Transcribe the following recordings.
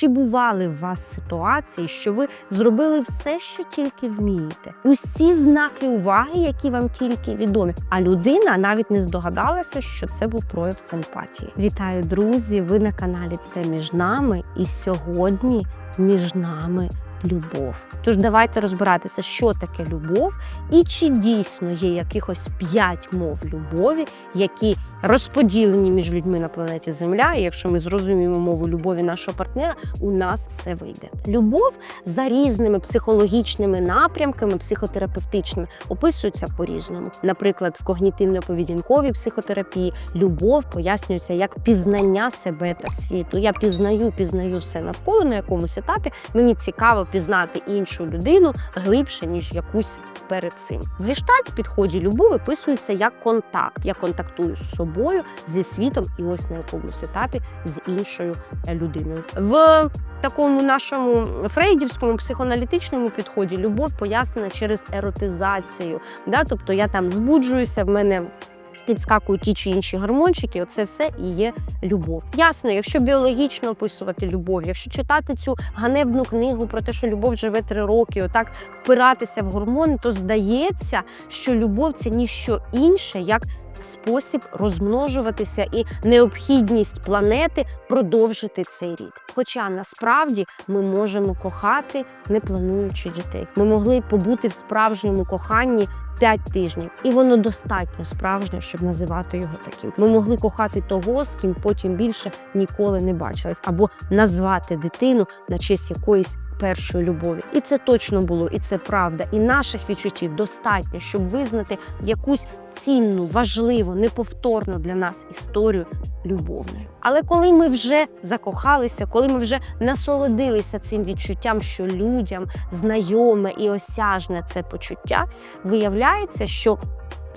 Чи бували в вас ситуації, що ви зробили все, що тільки вмієте? Усі знаки уваги, які вам тільки відомі, а людина навіть не здогадалася, що це був прояв симпатії. Вітаю, друзі! Ви на каналі Це між нами, і сьогодні між нами. Любов. Тож давайте розбиратися, що таке любов, і чи дійсно є якихось п'ять мов любові, які розподілені між людьми на планеті Земля. І якщо ми зрозуміємо мову любові нашого партнера, у нас все вийде. Любов за різними психологічними напрямками, психотерапевтичними, описується по-різному. Наприклад, в когнітивно-поведінковій психотерапії любов пояснюється як пізнання себе та світу. Я пізнаю, пізнаю все навколо на якомусь етапі. Мені цікаво пізнати іншу людину глибше ніж якусь перед цим. В гештальт підході любов описується як контакт. Я контактую з собою, зі світом, і ось на якомусь етапі з іншою е, людиною. В такому нашому фрейдівському психоаналітичному підході любов пояснена через еротизацію. Да? Тобто я там збуджуюся, в мене. Підскакують ті чи інші гормончики, оце все і є любов. Ясно, якщо біологічно описувати любов, якщо читати цю ганебну книгу про те, що любов живе три роки, отак впиратися в гормони, то здається, що любов це ніщо інше, як спосіб розмножуватися і необхідність планети продовжити цей рід. Хоча насправді ми можемо кохати, не плануючи дітей. Ми могли побути в справжньому коханні. П'ять тижнів, і воно достатньо справжнє, щоб називати його таким. Ми могли кохати того, з ким потім більше ніколи не бачились, або назвати дитину на честь якоїсь першої любові. І це точно було, і це правда. І наших відчуттів достатньо, щоб визнати якусь цінну, важливу, неповторну для нас історію любовною. Але коли ми вже закохалися, коли ми вже насолодилися цим відчуттям, що людям знайоме і осяжне це почуття, виявляється, що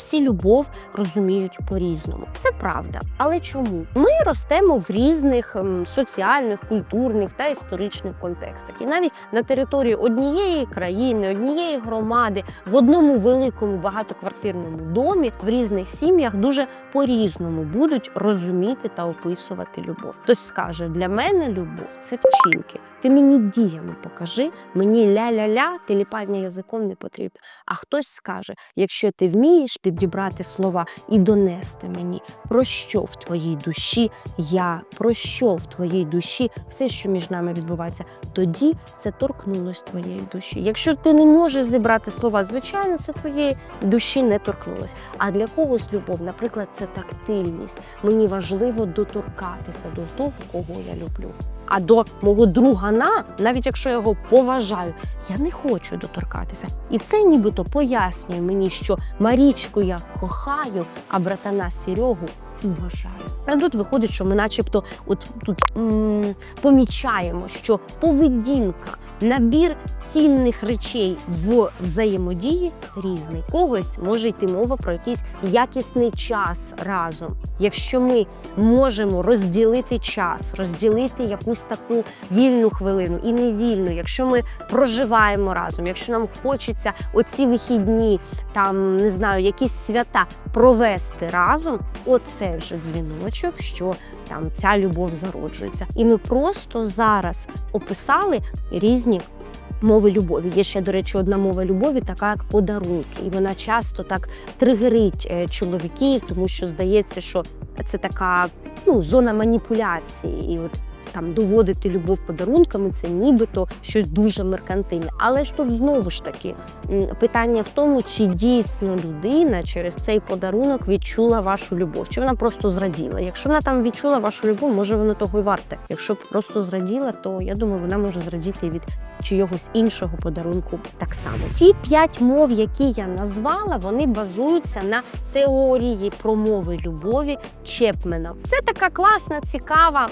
всі любов розуміють по-різному. Це правда. Але чому? Ми ростемо в різних ем, соціальних, культурних та історичних контекстах. І навіть на території однієї країни, однієї громади, в одному великому багатоквартирному домі в різних сім'ях дуже по-різному будуть розуміти та описувати любов. Хтось скаже: для мене любов це вчинки. Ти мені діями покажи, мені ля-ля-ля, теліпання язиком не потрібно. А хтось скаже: якщо ти вмієш підібрати слова і донести мені, про що в твоїй душі я, про що в твоїй душі все, що між нами відбувається, тоді це торкнулось твоєї душі. Якщо ти не можеш зібрати слова, звичайно, це твоєї душі не торкнулось. А для когось любов, наприклад, це тактильність. Мені важливо доторкатися до того, кого я люблю. А до мого другана, навіть якщо я його поважаю, я не хочу доторкатися. І це нібито пояснює мені, що Марічку я кохаю, а братана Серегу уважаю. Тут виходить, що ми, начебто, от тут м- помічаємо, що поведінка, набір цінних речей в взаємодії різний. Когось може йти мова про якийсь якісний час разом. Якщо ми можемо розділити час, розділити якусь таку вільну хвилину і невільну, якщо ми проживаємо разом, якщо нам хочеться оці вихідні, там не знаю, якісь свята провести разом, оце вже дзвіночок, що там ця любов зароджується. І ми просто зараз описали різні. Мови любові. Є ще, до речі, одна мова любові, така як подарунки. І вона часто так тригерить е, чоловіків, тому що здається, що це така ну, зона маніпуляції. І от там доводити любов подарунками це нібито щось дуже меркантильне. Але ж тут знову ж таки питання в тому, чи дійсно людина через цей подарунок відчула вашу любов, чи вона просто зраділа. Якщо вона там відчула вашу любов, може воно того й варте. Якщо просто зраділа, то я думаю, вона може зрадіти від чийогось іншого подарунку так само. Ті п'ять мов, які я назвала, вони базуються на теорії про мови любові Чепмена. Це така класна, цікава.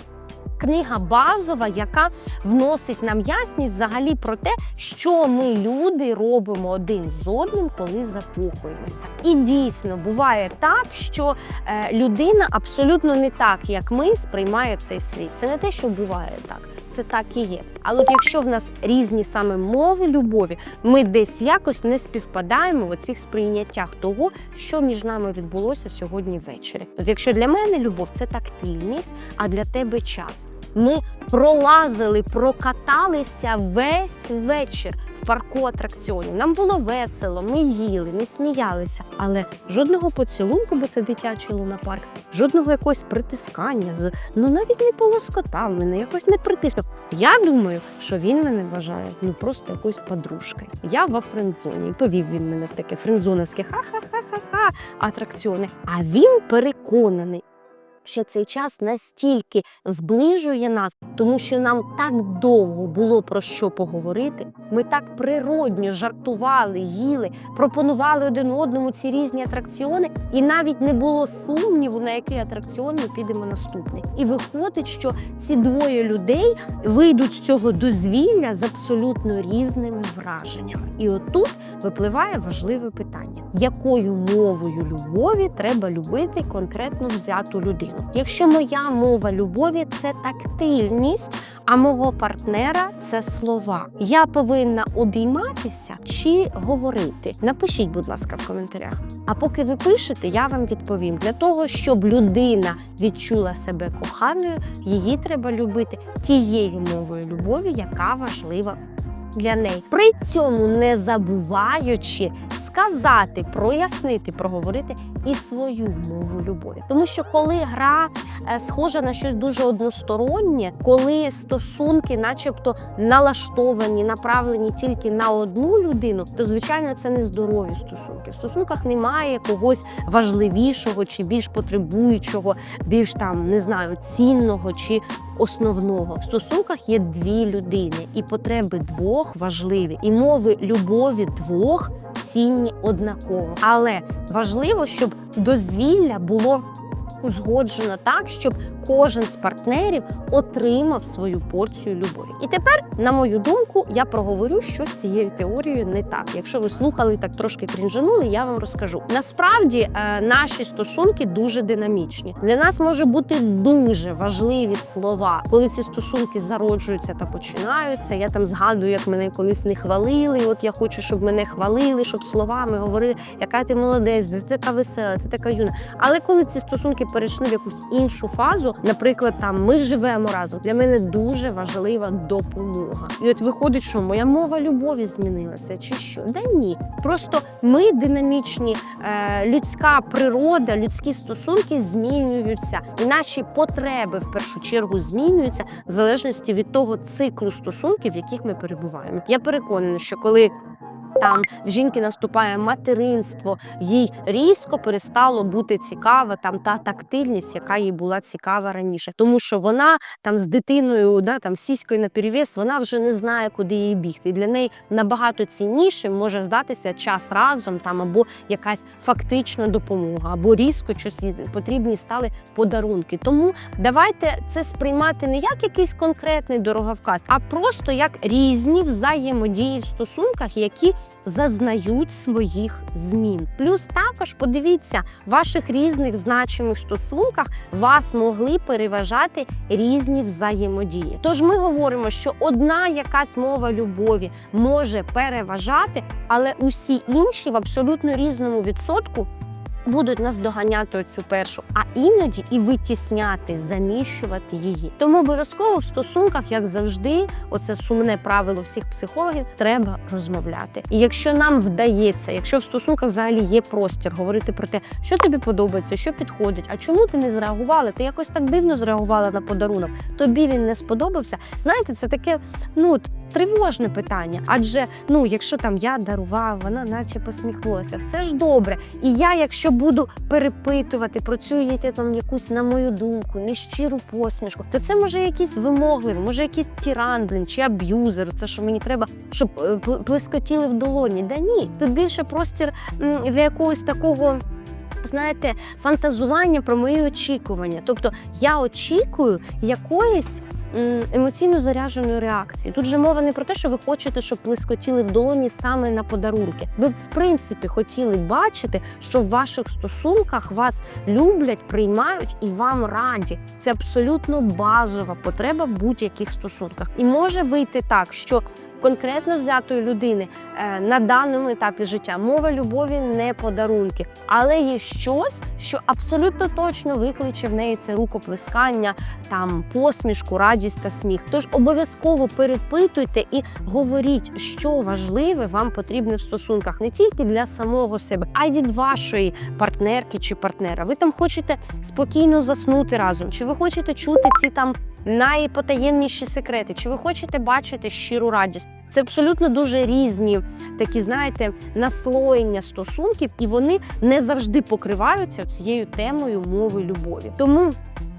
Книга базова, яка вносить нам ясність взагалі про те, що ми люди робимо один з одним, коли закохуємося. І дійсно буває так, що е, людина абсолютно не так, як ми, сприймає цей світ. Це не те, що буває так. Це так і є. Але от якщо в нас різні саме мови любові, ми десь якось не співпадаємо в оцих сприйняттях того, що між нами відбулося сьогодні ввечері. От якщо для мене любов це тактильність, а для тебе час. Ми пролазили, прокаталися весь вечір в парку атракціонів. Нам було весело, ми їли, ми сміялися, але жодного поцілунку, бо це дитячий лунапарк, жодного якогось притискання з ну навіть не полоскотав мене, якось не притиснув. Я думаю, що він мене вважає ну просто якоюсь подружкою. Я во френдзоні. І повів він мене в таке френдзоновське ха-ха-ха-ха-ха атракціони. А він переконаний. Що цей час настільки зближує нас, тому що нам так довго було про що поговорити. Ми так природньо жартували, їли, пропонували один одному ці різні атракціони, і навіть не було сумніву, на який атракціон ми підемо наступний. І виходить, що ці двоє людей вийдуть з цього дозвілля з абсолютно різними враженнями. І отут випливає важливе питання: якою мовою любові треба любити конкретно взяту людину? Якщо моя мова любові це тактильність, а мого партнера це слова. Я повинна обійматися чи говорити. Напишіть, будь ласка, в коментарях. А поки ви пишете, я вам відповім: для того, щоб людина відчула себе коханою, її треба любити тією мовою любові, яка важлива для неї. При цьому не забуваючи сказати, прояснити, проговорити і свою мову любові. Тому що коли гра е, схожа на щось дуже одностороннє, коли стосунки, начебто, налаштовані, направлені тільки на одну людину, то звичайно це не здорові стосунки. В стосунках немає когось важливішого чи більш потребуючого, більш там не знаю, цінного чи основного. В стосунках є дві людини, і потреби двох важливі, і мови любові двох цінні однаково. Але важливо, щоб дозвілля було узгоджено так, щоб кожен з партнерів отримав свою порцію любові. І тепер, на мою думку, я проговорю, що з цією теорією не так. Якщо ви слухали так трошки крінжанули, я вам розкажу. Насправді е, наші стосунки дуже динамічні. Для нас може бути дуже важливі слова, коли ці стосунки зароджуються та починаються. Я там згадую, як мене колись не хвалили. От я хочу, щоб мене хвалили, щоб словами говорили, яка ти молодець, ти така весела, ти така юна. Але коли ці стосунки перейшли в якусь іншу фазу, наприклад, там ми живемо разом. Для мене дуже важлива допомога. І от виходить, що моя мова любові змінилася, чи що? Да ні. Просто ми динамічні, е, людська природа, людські стосунки змінюються, і наші потреби в першу чергу змінюються в залежності від того циклу стосунків, в яких ми перебуваємо. Я переконана, що коли там в жінки наступає материнство, їй різко перестало бути цікава там та тактильність, яка їй була цікава раніше, тому що вона там з дитиною, да там сіською на перевес, вона вже не знає, куди їй бігти. Для неї набагато цінніше може здатися час разом, там або якась фактична допомога, або різко щось потрібні стали подарунки. Тому давайте це сприймати не як якийсь конкретний дороговказ, а просто як різні взаємодії в стосунках, які зазнають своїх змін. Плюс також подивіться, в ваших різних значимих стосунках вас могли переважати різні взаємодії. Тож ми говоримо, що одна якась мова любові може переважати, але усі інші в абсолютно різному відсотку. Будуть нас доганяти цю першу, а іноді і витісняти, заміщувати її. Тому обов'язково в стосунках, як завжди, оце сумне правило всіх психологів, треба розмовляти. І якщо нам вдається, якщо в стосунках взагалі є простір говорити про те, що тобі подобається, що підходить, а чому ти не зреагувала? Ти якось так дивно зреагувала на подарунок. Тобі він не сподобався. Знаєте, це таке ну тривожне питання. Адже ну, якщо там я дарував, вона наче посміхнулася, все ж добре. І я, якщо буду перепитувати, працюєте там якусь, на мою думку, нещиру посмішку, то це може якийсь вимогливий, може якийсь тиран, блін, чи аб'юзер. Це що мені треба, щоб е, плескотіли в долоні. Да ні, тут більше простір для якогось такого. Знаєте, фантазування про мої очікування. Тобто я очікую якоїсь емоційно зарядженої реакції. Тут же мова не про те, що ви хочете, щоб плескотіли в долоні саме на подарунки. Ви б в принципі хотіли бачити, що в ваших стосунках вас люблять, приймають і вам раді. Це абсолютно базова потреба в будь-яких стосунках. І може вийти так, що конкретно взятої людини е, на даному етапі життя. Мова любові не подарунки, але є щось, що абсолютно точно викличе в неї це рукоплескання, там посмішку, радість та сміх. Тож обов'язково перепитуйте і говоріть, що важливе вам потрібне в стосунках не тільки для самого себе, а й від вашої партнерки чи партнера. Ви там хочете спокійно заснути разом, чи ви хочете чути ці там найпотаємніші секрети, чи ви хочете бачити щиру радість. Це абсолютно дуже різні такі, знаєте, наслоєння стосунків, і вони не завжди покриваються цією темою мови любові. Тому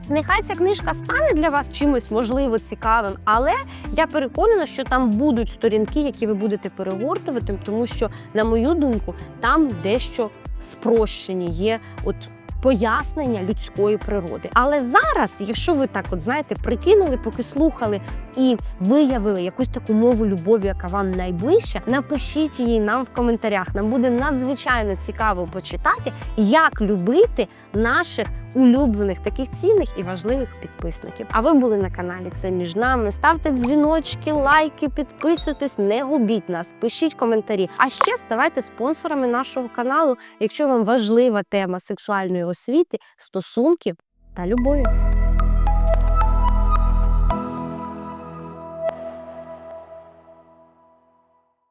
нехай ця книжка стане для вас чимось можливо цікавим, але я переконана, що там будуть сторінки, які ви будете перегортувати, тому що, на мою думку, там дещо спрощені є. От Пояснення людської природи. Але зараз, якщо ви так, от знаєте, прикинули, поки слухали і виявили якусь таку мову любові, яка вам найближча, напишіть її нам в коментарях. Нам буде надзвичайно цікаво почитати, як любити наших улюблених, таких цінних і важливих підписників. А ви були на каналі Це між нами. Ставте дзвіночки, лайки, підписуйтесь, не губіть нас, пишіть коментарі. А ще ставайте спонсорами нашого каналу, якщо вам важлива тема сексуальної освіти, стосунків та любові.